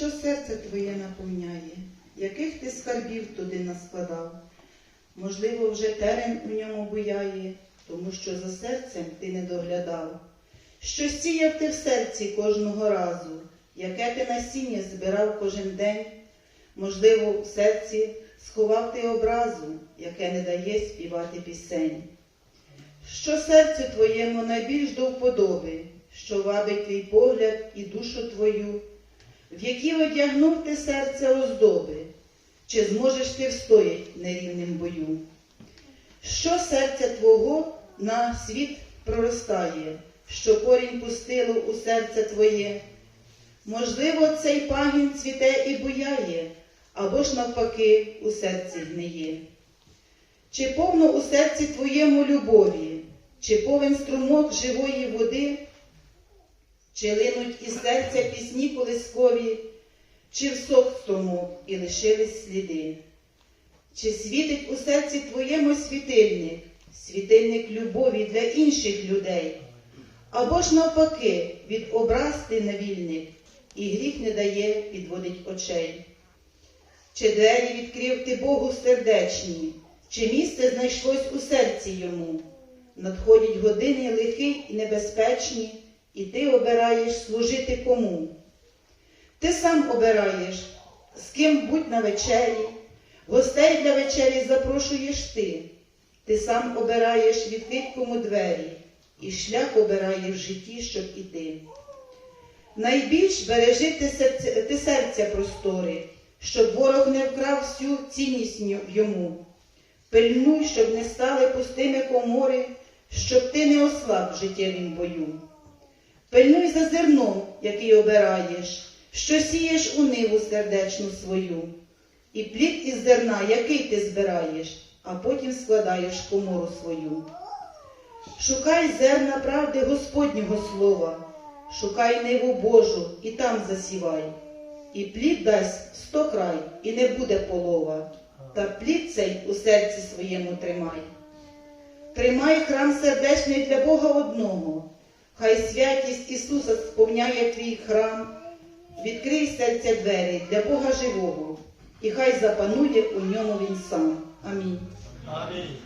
що серце твоє наповняє, яких ти скарбів туди наскладав. Можливо, вже терен у ньому буяє, тому що за серцем ти не доглядав. Що сіяв ти в серці кожного разу, яке ти насіння збирав кожен день, можливо, в серці сховав ти образу, яке не дає співати пісень. Що серцю твоєму найбільш до вподоби, що вабить твій погляд і душу твою, в які одягнув ти серце оздоби, чи зможеш ти встоять нерівним бою? Що серця твого на світ проростає, що корінь пустило у серце твоє? Можливо, цей пагін цвіте і буяє, або ж навпаки у серці гниє. Чи повно у серці твоєму любові, чи повен струмок живої води, чи линуть із серця пісні колискові, чи всох струмок і лишились сліди? Чи світить у серці твоєму світильник, світильник любові для інших людей? Або ж навпаки, від образ ти невільник, і гріх не дає підводить очей? Чи двері відкрив ти Богу сердечні, чи місце знайшлось у серці йому? Надходять години лихі і небезпечні, і ти обираєш служити кому? Ти сам обираєш, з ким будь на вечері, гостей для вечері запрошуєш ти. Ти сам обираєш відкрить кому двері, і шлях обираєш в житті, щоб іти. Найбільш бережи ти серця, ти серця простори, щоб ворог не вкрав всю цінність йому. Пильнуй, щоб не стали пустими комори, щоб ти не ослаб життєвім бою. Пильнуй за зерном, який обираєш, що сієш у ниву сердечну свою, і плід із зерна, який ти збираєш, а потім складаєш комору свою. Шукай зерна правди Господнього слова, шукай ниву Божу і там засівай, і плід дасть сто край, і не буде полова, та плід цей у серці своєму тримай. Тримай храм сердечний для Бога одного, хай святість Ісуса сповняє твій храм, відкрий серця двері для Бога живого, і хай запанує у ньому Він сам. Амінь. Амінь.